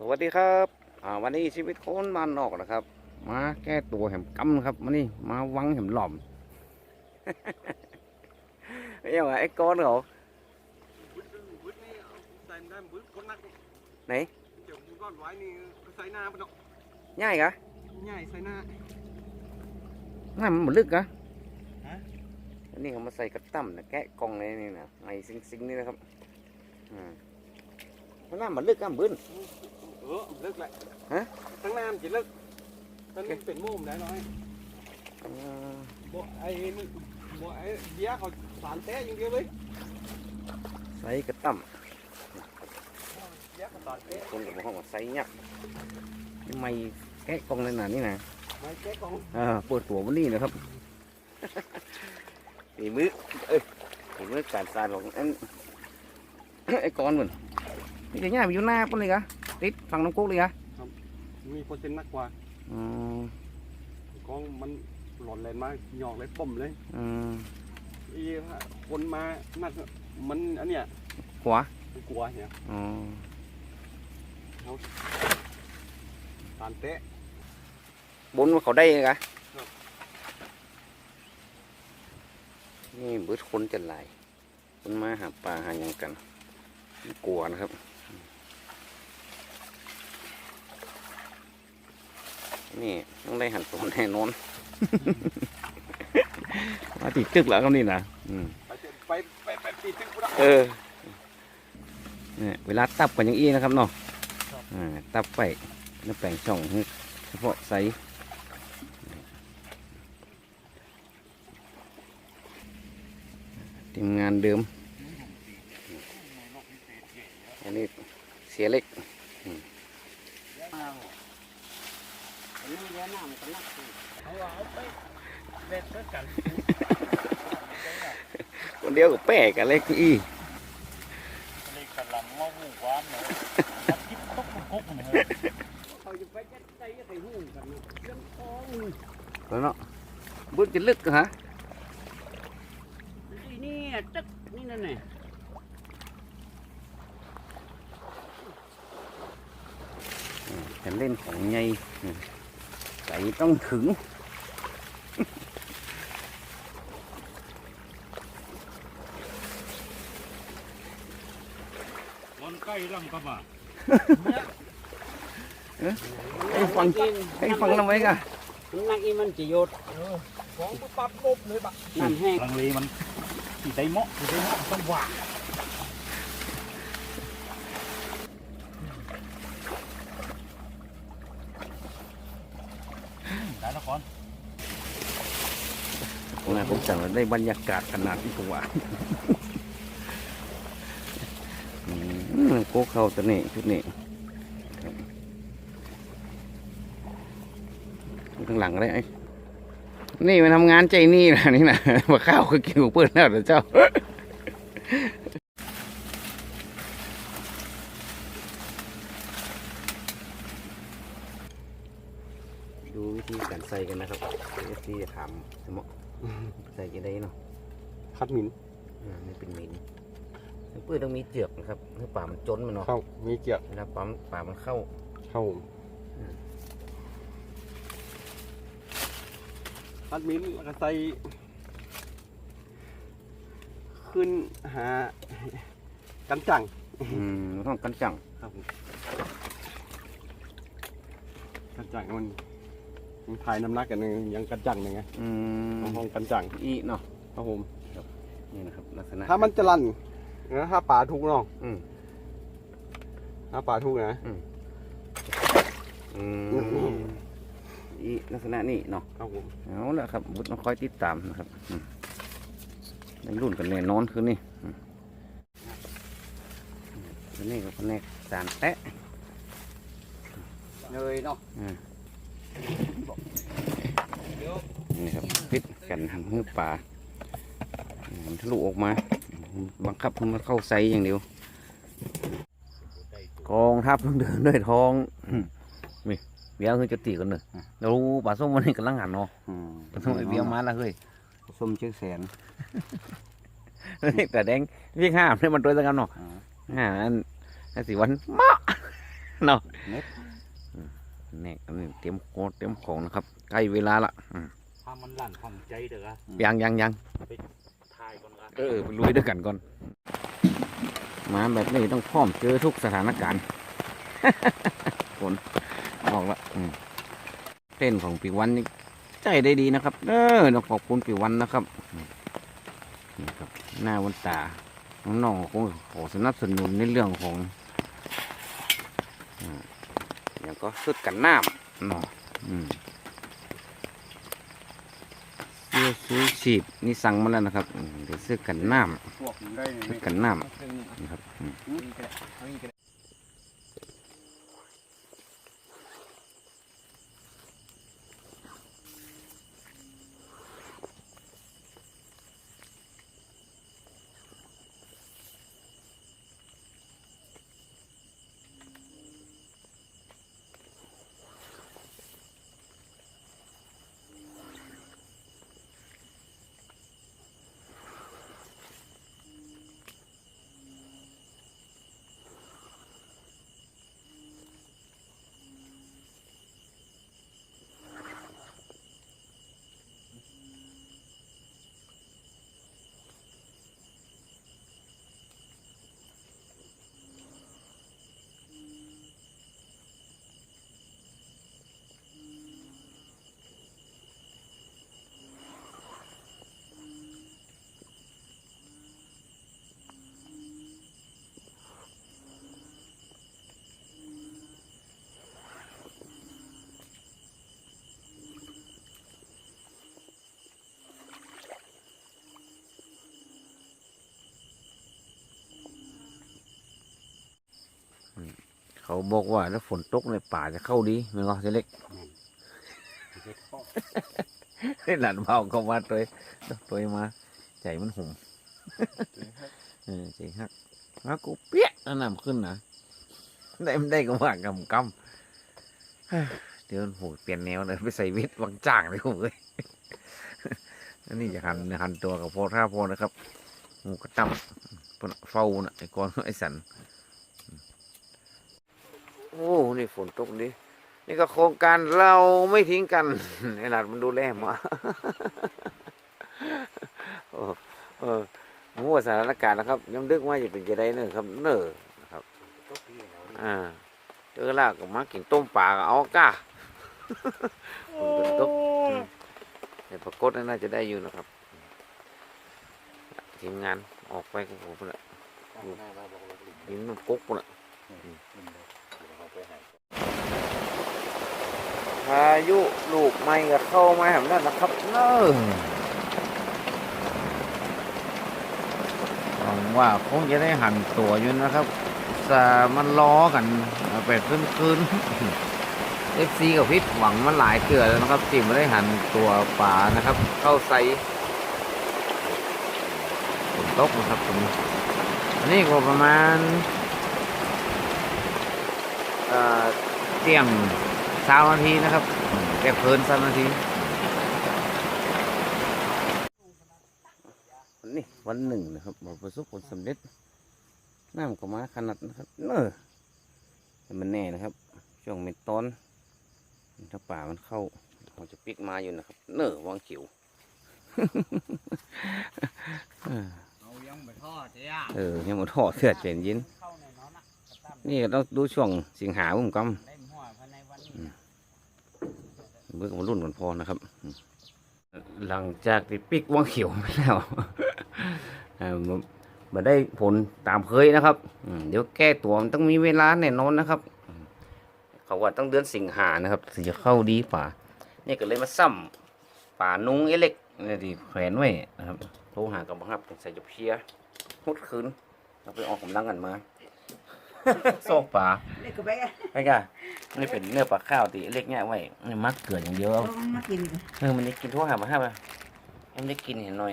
สวัสดีครับอ่าวันนี้ชีวิตคนมานนอกนะครับ มาแก้ตัวแหมกำครับมานี่มาวังแหมหล่อมเอ้ยไอ้ก้อนเขาบึ้ดบึ้ดนี่เอได้บึ้ดคนนักไหนเดี๋ยวมึงก้อนไว้นี่ก็ใส่หน้าเนาะง่ายกะง่ายใส่หน้าง่ายมันหมดลึกกะฮะอันนี้เขามาใส่กระตั้มนะแกะกองเลยนี่นะไอ้ซิงซิงนี่นะครับอ่ามันน่ามันลึกกะบื้น ออเลิกแหละฮะตั้งหน้ามันจะเลิกมันเป็นมุมได้น้อยอ่าบ่ไอ้นี่บ่ไอ้เบียร์เขาสารแท้อย่างเดียวเลยใส่กระตั้มเบียร์เขาสารแท้คนกับห้องว่าใส่ยักษ์นี่ไม่แกะกล่องเลยนะนี่นะไม่แก้กองอ่าเปิดตัววันนี้นะครับ ฝีมือเอ้ยฝีมือการสานของอัน ไอ้กอนเหมือนนี่จะง่ายไปอยู่หน้าปนเลยกะ ติดฝั่งน้ำกุ๊กเลยกะมีเปอร์เซ็นต์มากกว่าอืมกองมันหลอนแรงมากหยอกเลยป่มเลยอืมอีคนมานักมันอันเนี้ยขวามันกลัวเนี่ยอ๋อสารแท้บนว่าเขาได้เลยกะครับนี่เบิดคนจะหลายคนมาหาปลาหาหยังกัน กลัวนะครับ นี่ต้องได้หันตัวแน่นอนมาติดตึกแล้วครับนี่นะอืมไปเถอะไปไปไปปีตึกกูละเออเนี่ยเวลาตับกันอย่างอี้นะครับเนาะครับอ่าตับไปแล้วแปลงช่องให้เฉพาะไซส์ทีมงานเดิมอันนี้เสียเล็ก คนเดียวกับแป้กันเล็กอี้เลยกำลังงอหูหวานเลยมันคิดตกมันกุ๊กมันเลยเขาจะไปจะใจจะใส่หูกันนะเรื่องทองแล้วเนาะบุญจะลึกเหรอฮะนี่ตึกนี่นั่นไงจะเล่นของใหญ่ ใจต้องถึง มันใกล้ลำกระบะให้ฟังให้ฟังทำไมกันนักอีมันจะโยดของปุ๊บปั๊บปุ๊บเลยปะน้ำแห้งลังเลมันสีใจเหมาะสีใจเหมาะต้องหวาน นะผมสั่งได้บรรยากาศขนาดที่ตัวอืมโก้เข้าตัวนี้ชุดนี้ข้างหลังอะไรไอ้นี่มาทำงานใจนี่นะนี่นะมาข้าวคือกินของเพื่อนแล้วเดี๋ยวเจ้าดูวิธีการใส่กันนะครับวิธีจะทำสมมติ ใส่กันได้เนาะคัดหมินอ่ามันเป็นหมินเพื่อต้องมีเจือกนะครับเพื่อป่ามันจนมันเนาะเข้ามีเกียร์เวลาป่ามันป่ามันเข้า เข้าอืมคัดหมินแล้วก็ใส่ขึ้นหากันจังอืมมันต้องกันจังครับผมกันจังมัน มันถ่ายน้ำหนักกันยังกันจังยังไงอืมห้องกันจังอีเนาะครับผมนี่นะครับลักษณะถ้ามันจะลั่นนะถ้าป่าทุกเนาะอืมถ้าป่าทุกนะอืมอีลักษณะนี้เนาะครับผมเอาละครับบุตรมาคอยติดตามนะครับอืมในรุ่นกันแน่นอนคือนี่อืมอันนี่ก็แผนกสารแตะเลยเนาะ นี่ครับพิษกันทำให้ปลามันทะลุออกมา บังคับให้มันเข้าไซส์อย่างเดียว กองทัพต้องเดินด้วยท้องนี่เบี้ยคือจะตีกันเนอะเราปลาส้มวันนี้กำลังหันเนาะปลาส้มไอเบี้ยมาแล้วเฮ้ยส้มชื่อแสนแต่แดงวิ่งห้ามเนี่ยมันตัวสักกันเนาะอ่าอันอันสิวันมะเนาะเน็ต แน่อันนี้เตรียมโคตรเตรียมของนะครับ ใกล้เวลาละอืมถ้ามันหลั่นทำใจเด้อยังยังยังทายก่อนละเออไปลุยด้วยกันก่อน มาแบบนี้ต้องพร้อมเจอทุกสถานการณ์ ฝนออกละอืมเต้นของปีวันนี่ใจได้ดีนะครับ เออต้องขอบคุณปีวันนะครับอืมนี่ครับหน้าวันตาน้องๆคงขอสนับสนุนในเรื่องของ อ่าอย่างก็สุดกันน้ำเนาะอืมเสื้อซื้อฉีบนี่สั่งมาแล้วนะครับอืมเดี๋ยวซื้อกันน้พวกมันได้ำซื้อกันน้ำนะครับ เขาบอกว่าถ้าฝนตกในป่าจะเข้าดีไหมก็เจ๊เล็กหลานเบาก็มาตัวตัวมา ใจมันหุ่มเออใจฮักมากูเปี้ยอันน้ำขึ้นนะได้ไม่ได้ก็ว่ากำกำเฮ้ยเดี๋ยวโหเปลี่ยนแนวเลยไปใส่วิทย์วังจ้างเลยผมเลยอันนี้จะหันหันตัวกับโพท่าโพนะครับหมูกระตั้มเพิ่นเฝ้าน่ะไอ้กอนไอ้สันโอ้ นี่ฝนตกดินี่ก็โครงการเราไม่ทิ้งกันไอ้หลานมันดูแลหมาเออเออหัวสถานการณ์นะครับ ยังดึกว่าจะเป็นจะได้เนอะครับ เนอะนะครับอ่าเจอแล้วก็มากินต้มปลาก็เอาก้าฝนก็ตกอืมแต่ปรากฏน่าจะได้อยู่นะครับทีมงานออกไปกับผมพุ่นละยินมันกุ๊กพุ่นละ พายุลูกไม่ก็เข้ามาแบบนั้นนะครับเนอะหวังว่าคงจะได้หันตัวอยู่นะครับสามันล้อกันเปขึ้นขึ้นเอฟซีกับพิษหวังมันหลายเกลือแล้วนะครับจิมไม่ได้หันตัวป่านะครับ เข้าใส่ฝนตกนะครับตรงนี้อันนี้ก็ประมาณเออเตียง สามนาทีนะครับอืมแค่เพลินสามนาทีวันนี้วันหนึ่งนะครับมาประสบผลสำเร็จน้ำก็มาขนาดนะครับเนอแต่มันแน่นะครับ ช่วงเม็ดต้นถ้าป่ามันเข้าเราจะปิกมาอยู่นะครับ เนอวางขิวเอายังไปทอดเจ้าเออยังหมดทอดเสื้อเจนยินเข้าในน้องนะกระตั้มนี่ก็ต้องดูช่วงสิงหาผมกได้หัวภายในวันนี้นะำ เบื่อมารุ่นก่อนพอนะครับ หลังจากที่ปิกว่างเขียวไปแล้วมาได้ผลตามเคยนะครับเดี๋ยวแก้ตัวมันต้องมีเวลาแน่นอนนะครับ เขาว่าต้องเดือนสิงหานะครับถึงจะเข้าดีป่านี่ก็เลยมาซ้ำป่านุ้งเอเล็กนี่ที่แขวนไว้นะครับโทรหากับบังคับใส่จบเชียร์หุดคืนเราไปออกกำลังกันมา โซกป่าเล็กก็ไปอะไปก่ะนี่เป็นเนื้อปลาข้าวตีเล็กเนี่ยไว้นี่มักเกลืออย่างเดียวเอาต้องมากินเออมันได้กินทั่วหามาห้ามาให้มันได้กินเห็นหน่อย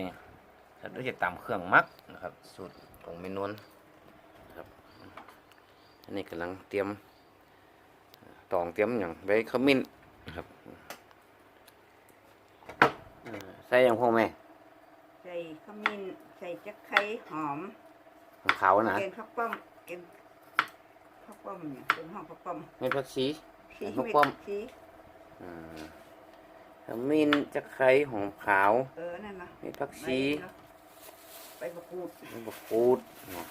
ถ้าด้วยจะตำเครื่องมักนะครับ สูตรของเมนวนนะครับอันนี้กำลังเตรียมตองเตรียมอย่างใบขมิ้นนะครับเออใส่อย่างพ่อแม่ใส่ขมิ้นใส่จักไข่หอมของเขาวนะแกงข้าวกล้องแกง ข้าวกป้อมเนี่ยเป็นห้องป้อมเม็ดผักชี ชี้ห้องป้อม ชี้อ่าขมิ้นจะไคร้หอมขาวเออนั่นนะเม็ดผักไปชีเนาะไปประกูดเม็ดบะกรูดเนาะ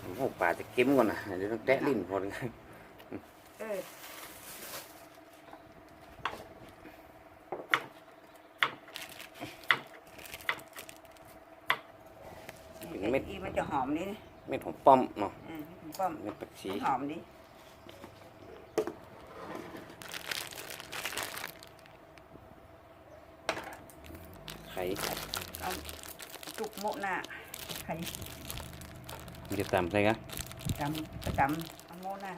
โอ้โหป่าจะเก็มก่อนนะเดี๋ยวต้องแตะลิ้นพอดีเออเป็นเม็ดอีมันจะหอมนี่ เม็ดหอมป้อมเนาะเออป้อมเม็ดผักชีหอมดิไข่เอาจุกโมะหน้าไข่มันจะตามใส่กันจำประจำเอาโมะหน้า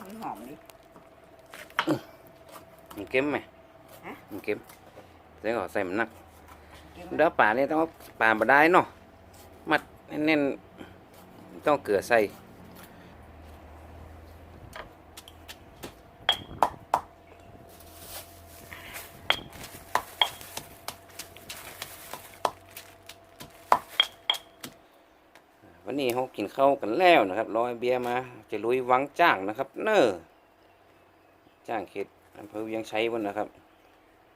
มันหอมดิมันเค็มไหมฮะมันเค็มใส่ก็ใส่มันหนักกินเด้อป่านี่ต้องเอาป่ามาได้เนาะมัดแน่นๆ ต้องเกลือใส่วันนี้เขากินข้าวกันแล้วนะครับรอให้เบียร์มาจะลุยวังจ้างนะครับ เนอจ้างเขตอำเภอเวียงชัยวันนะครับ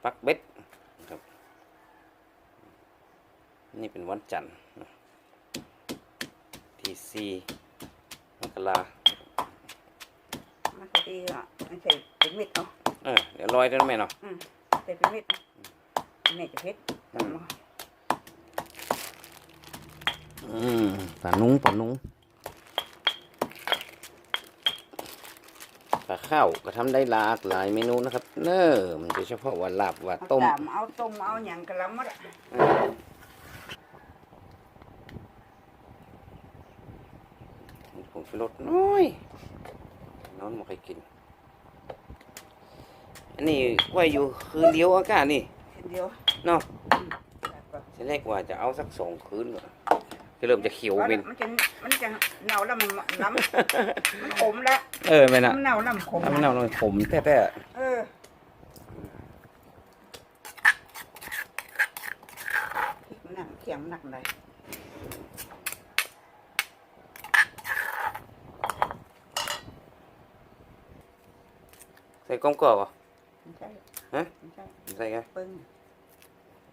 ปักเบ็ดนะครับ นี่เป็นวันจันทร์ ที่สี่มกรามันก็ดีอะมันใส่เป็นเม็ดเนาะเออเดี๋ยวลอยได้ไหมเนาะอืมใส่เป็นเม็ดเนาะเม็ดจะเผ็ดอืมอืมปลานุ้งปลานุ้งปลาข้าวก็ทำได้หลากหลายเมนูนะครับ เนอมันจะเฉพาะว่าลาบว่าเอาต้มตามเอาต้มเอาอย่างกระลำหมดอะผมไปลดน้อยนอนไม่ค่อยกิน อันนี้ไว้อยู่คืนเดียวอากาศนี่เส้นเดียวเนาะแล้วก็ทีแรกว่าจะเอาสักสองคืนก่อนจะเริ่มจะเขียวเพราะเป็นมันจะมันจะเน่าแล้วมันล้ำมันขมแล้วเออไม่นะมันเน่าแล้วมันขมถ้ามันเอาลงผมแท้เออมันหนักเขียงมันหนักเลย ใส่กล้องกรอบอะไม่ใช่ฮะไม่ใช่ใส่ไงปึ้ง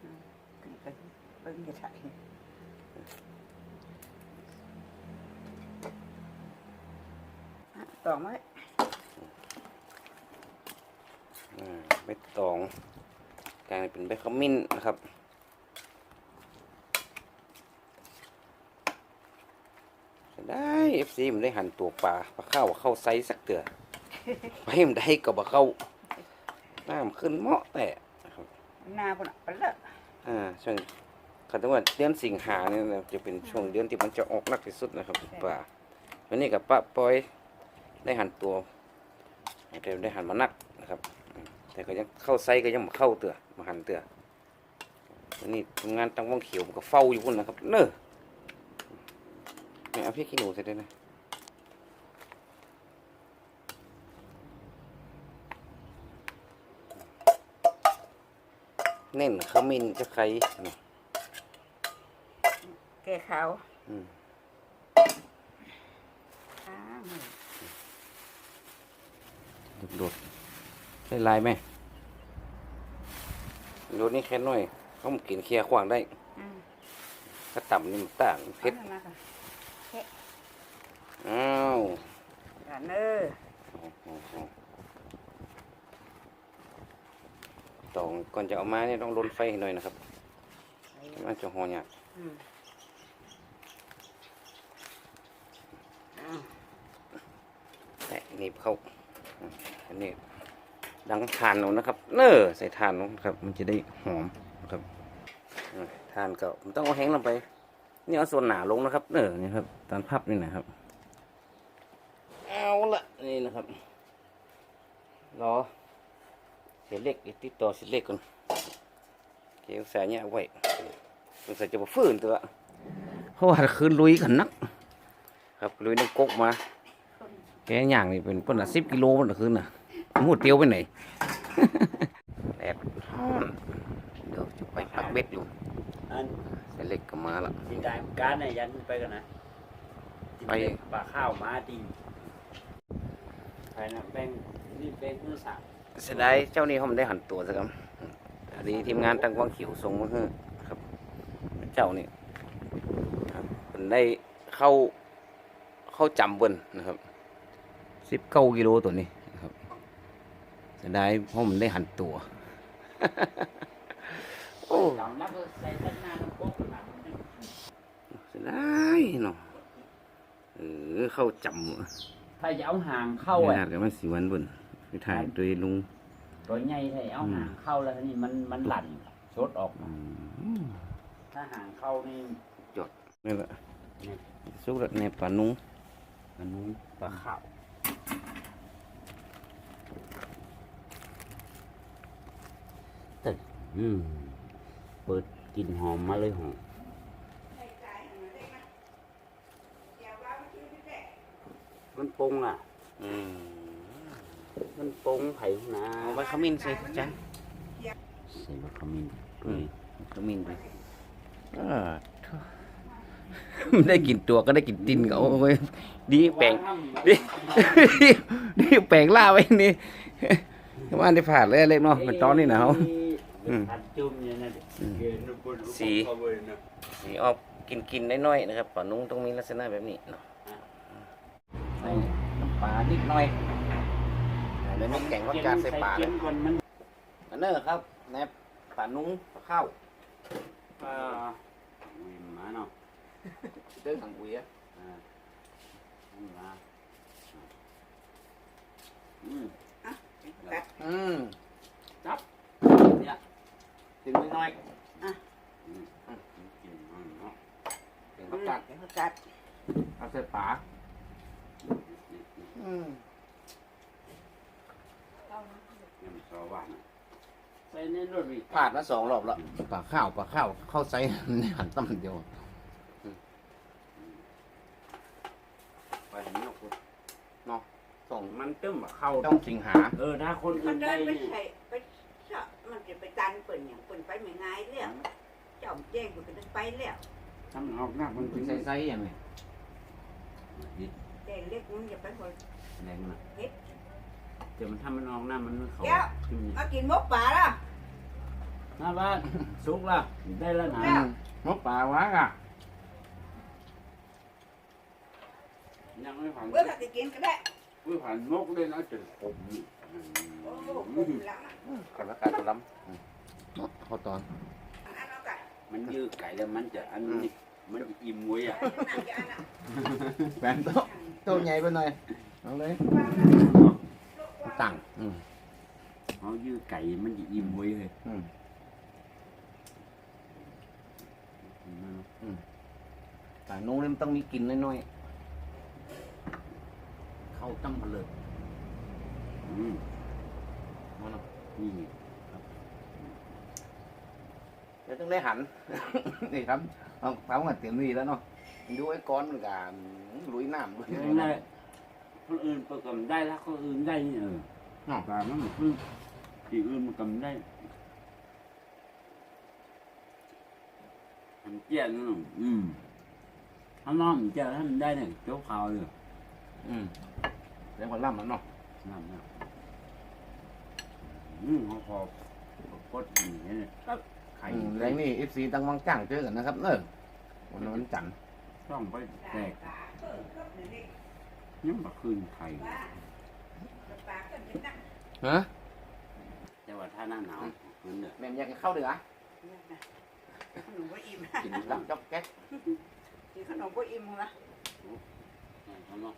อืมปึ้งจะใส่อะตองไว้อ่าใบตองกลายเป็นใบขมิ้นนะครับจะได้เอฟซีมันได้หั่นตัวปลาปลาเข้าเข้าไซส์สักเตือ ไปมันได้ก็บ่เข้าน้ำขึ้นเหมาะแต่นะครับหน้าปุ่นอะไปละอ่าช่วงเขาต้องว่าเดือนสิงหาเนี่ยนะจะเป็นช่วงเดือนที่มันจะออกหนักที่สุดนะครับป่าวันนี้กับป้าปอยได้หันตัวแต่ได้หันมานักนะครับอืมแต่ก็ยังเข้าไซก็ยังมาเข้าเตือมาหันเตือวันนี้ทำงานตั้งว่างเขียวมันก็เฝ้าอยู่พุ่นนะครับ เนอะไม่เอาพี่ขี้หนูใส่ด้วยนะ เน้นขมิ้นจะใครนะแก้ขาวอืมอ้าวโดดๆได้ลายไหมโดดนี่แค่น้อยเขามากินเคลียร์ขวางได้อืมถ้าต่ำนี่มันต่างเผ็ดอานั่นนะค่ะอ้าวอย่าเนอ โอ้โหตองก่อนจะเอามาเนี่ยต้องลนไฟให้หน่อยนะครับมันจะหอเนี่ยากอืมอ้าวแตะหนีบเข้าอืมอันนี้ดังทานเอานะครับ เนอใส่ทานนะครับ มันจะได้หอมนะครับอืมทานก็มันต้องเอาแห้งลงไป นี่เอาส่วนหนาลงนะครับ เนอนี่ครับตอนพับนี่นะครับ เอาละนี่นะครับรอ เสียเล็กอีกติดต่อเสียเล็กก่อนเกี่ยวสายเนี่ยเอาไว้สงสัยจะมาฟื้นตัวเพราะว่าคืนลุยกันนัก ครับลุยน้ำกกมา แกอย่างนี่เป็นปนละสิบกิโลมันละคืนน่ะหมูเตียวไปไหนแดดร้อนเดี๋ยวจะไปปักเบ็ดอยู่อันเสียเล็กก็มาละสิงกายการเนี่ยยันไปกันนะไปปลาข้าวมาดิงไปนะแบ่งนี่แบ่งเพื่อสาม เสียดายเจ้านี่เขาไม่ได้หันตัวสักคำอันนี้ทีมงานตั้งกวางเขียวส่งมาให้ครับ เจ้านี่ครับมันได้เข้าเข้าจำเบิ้นนะครับสิบเก้ากิโลตัวนี้นะครับเสียดายเพราะมันได้หันตัวโอ้สามนับใส่ต้นนาน้ำโป๊กหลังเสียดายเนาะเออเข้าจำถ้าจะเอาหางเข้าขอะนาดกับมันสีวันเบิ้น ไปถ่ายโดยลุงตัวใหญ่ถ้าเอาหางเข้าแล้วนี่มันมันหลั่นชดออก อืมถ้าหางเข้านี่นี่แหละสุกแล้วในปลานุ้งมันนู้นปลาข้าวอืมเปิดกลิ่นหอมมาเลยหอมมันปรุงอะ อืม มันปรุงไผ่นะเอาใบขมิ้นใส่จ้ะใส่บะขมิ้นอืมขมิ้นไปอ่าไม่ได้กินตัวก็ได้กินตินเขาเอาไว้ดีแปลงดีดีแปลงล่าไว้นี่ว่าได้ผ่านเลยเล็กเนาะเป็นตอนนี้นะเขาอืมผัดจุ่มเนี่ยนะสีสีออกกินกินๆน้อยๆนะครับปลานุ้งต้องมีลักษณะแบบนี้เนาะใส่น้ำปลานิดหน่อย แล้วมีแกงวัดการใส่ปลาเลยก่อนมันอันนั้นเหรอครับแนบปลานุ้งปลาข้าวอ่าอุ้ยหมาเนาะเด้อขังอุ้ยอะอ่าอุ้ยหมาอืมกัดอืมเนี่ยกินน้อยอืมกินมันเนาะๆแกงวัดการเดี๋ยวเขากัดเอาใส่ปลาอืม ยังสอหวานอะใส่ในรถวิพลาดมาสองรอบแล้วปลาข้าวปลาข้าวเข้าใส่ในหันตั้มเดียวอืมไปเห็นนกเนาะส่งมันตึ้มอะเข้าต้องสิงหา เออถ้าคนมัอื่นนเดิได้นไปเนี่ยใส่ไปเจาะมันจะไปตันเปิ่นอย่างเปิ่นไปไม่ง่ายเรื่องเจ้าแจ้งมันก็ไปแล้วทำออกหน้ามันคุเป็ณนใส่ใส่ยังไงแจ้งเล็กมันอย่าไปคนแรงนะเฮ็ด เดี๋ยวมันทำมันออกหน้ามันเขาแก้วขึ้นเนี่ยมากินมกป่าละ หน้าบ้านสุกละได้แล้วนะแล้ว มกปลาวะอะยังไม่ผ่านเมื่อถ้าจะกินก็ได้ ไม่ผ่านนกเลยนะจนขมนี่โอ้โหผมละขอละการตัวล้ำเข้าตอนอันนั้นเอากัดมันยืดไก่แล้วมันจะอันนี้มันจะอิ่มมวยอะอันนั้นจะอันนั้นแฟนโต๊ะโต๊ะใหญ่ไปหน่อยเอาเลย ตั้งอืมเขายืดไก่มันจะอิ่มมวยเลยอืมแต่นุ่งนี่มันต้องมีกลิ่นน้อยๆ เข้าตั้งมาเลยอืมมันเนาะนี่เดี๋ยวต้องได้หัน นี่ครับเอาเผากันเต็มที่แล้วเนาะดูไอ้ก้อนมันกันลุยน้ำลุยยังไง คนอื่นเปิดกำได้แล้วคนอื่นได้นี่เออเนาะปลามันเหมือนพึ่งที่อื่นมันกำได้มันเจี๊ยบนั่นหรออืมถ้าน้องมันเจี๊ยบถ้ามันได้เนี่ยเจ้าขาวเลยอืมเรื่องความล่ำมันเนาะน้ำเนี่ยอืมเขาพอพดอย่างนี้เนี่ยไข่อืมแรงนี่เอฟซีตั้งวังจ้างเจอกันนะครับเนอะวันนั้นวันจันทร์ต้องไปแตก ยวนี้ยังมาคืนไข่ปลาปลาก็จะนั่งฮะแต่ว่าถ้าหน้าหนาวคืนเด้อแม่มอยากจะเข้าเดือเนี่ยนะขนมก็อิ่มกินลำจ๊อกแก๊กกินขนมก็อิ่มละเขาเนาะ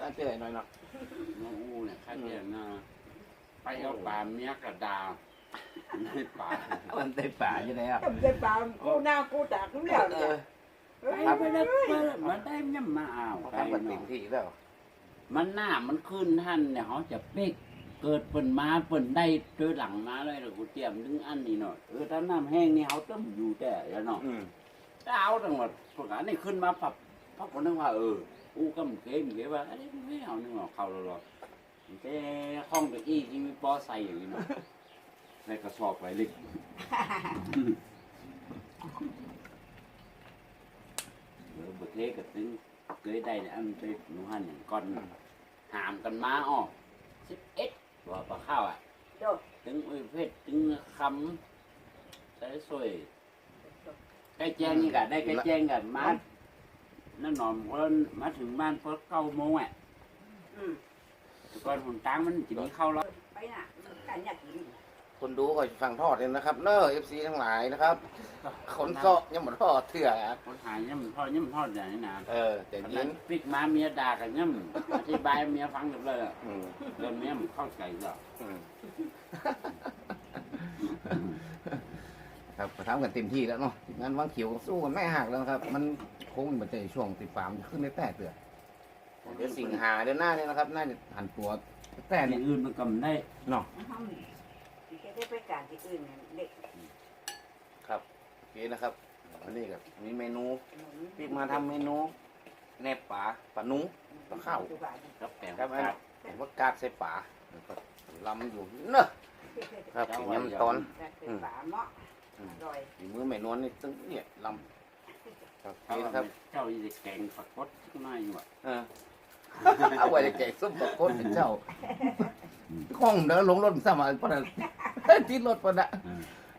ก็เจอหน่อยเนาะน้องอู้เนี่ยข้าเดียนะไปเอาปลาเมียกระดาไม่ปลามันได้ป่าอยู่แล้วทำใจปลากูหน้ากูตากน้ำเหลวเอเนี่ย อไปไปแล้วมาได้ยังมาเขาไปทำกันเต็เนาะมที่แล้วมันหน้ามันขึ้นท่านเนี่ยเขาจะเป๊กเกิดเปิ่นมาเปิ่นได้โดยหลังมาเลยเดี๋ยวกูเตรียมนึงอันนี้เนาะเออถ้าน้ำแห้งนี่เขาต้มอยู่แต่แล้วเนาะถ้าเอาจังหวัดพวกนั้นนี่ขึ้นมาปับพักคนนึงว่าเอออู้ก็มันเก๋มเก๋ว่าอันนี้ไม่เอานึงหรอกเขาหรอกแต่ห้องตะอี้ที่มีปอใส่อย่างนี้เนาะในกระสอบไว้เล็ก เดี๋ยวบทเทกับตึงเคยได้เนี่ยอันไปหนูหันอย่างก้อนหามกันมาออกสิบเอ็ดว่าปลาข้าวอะโดดถึงอุ้ยเพชรถึงคำใส่สวยใกล้แจ้งนี่กะได้ใกล้แจ้งกันมานั่นนอนเพราะมาถึงบ้านเพราะเก้าโมงอะอืมแต่ก่อนหนทางมันจะมีเข้าแล้วไปน่ะมันกันอยากกิน คนดูก็ฟังทอดเลยนะครับเนอเอฟซีทั้งหลายนะครับคนเซาะยังหมดทอดเถื่ออะคนหายย่ำทอดย่ำทอดอย่างนี้นะเออแต่ขยินาดนปิกมาเมียด่ากันย่ำอธิบายเมียฟังหมดเลยอะอืมเรื่องเมียมันเข้าใจหรอกอืมครับก็ทำกันเต็มที่แล้วเนาะงั้นวังเขียวสู้กันไม่หักแล้วนะครับ มันคงมันจะช่วงติดฟาร์มขึ้นได้แต่เตือเดี๋ยวสิงหาเดือนหน้าเนี่ยนะครับน่าจะหันตัวแต่แต่เนี่ยอื่นมันก็ไม่ได้เนาะห้องที่จะ ได้ไปการที่อื่นเนี่ยเด็กครับโอเคนะครับวันนี้ก็มีเมนูหนุนพี่มาทำเมนูแหนบป่าปลานุ้งต้องเข้าปัจจุบันกับแกงครับอันกาดเห็นว่ากาดใส่ป่าลำอยู่เนอะครับยำตอน แต่เป็นฝาเหมาะอร่อยฝีมือแม่นวลนี่ตึ้งเนี่ยลำครับโอเขาเคก็นะครับ เจ้าอีจะแกงฝักกดขึ้นมาอยู่อะเออเอาไว้แจกส้มตะโกนให้เจ้าข้องเดินลงรถสมัยปะนะที่รถปะนะ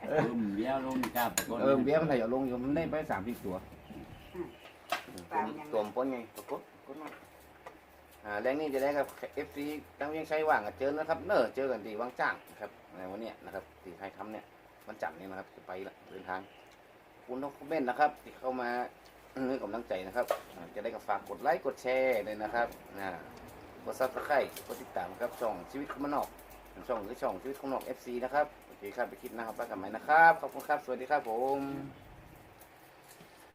เออลมเบี้ยวลมกาฝักกดเออเบี้ยมันถ่ายเอาลงอยู่มันได้ไปสามสิบตัวตัวมป้นไงตะโกนกดมาอ่าแรงนี้จะได้กับเอฟซีตั้งเวียงใช้ว่างกับเจอนะครับ เนอะเจอกันที่วังจ้างนะครับในวันเนี้ยนะครับที่ใครทำเนี่ยมันจัดเนี่ยนะครับจะไปละเดินทางคุณทุกคอมเมนต์นะครับที่เข้ามาให้กำลังใจนะครับอ่าจะได้กับฝากกดไลค์กดแชร์เลยนะครับอ่ากดซับสไครต์กดติดตามครับช่องชีวิตคนนอก ช่องหรือช่องชื่อของนอก FC นะครับโอเคครับไปคลิปหนะครับไปกันใหม่นะครับ ขอบคุณครับ สวัสดีครับผม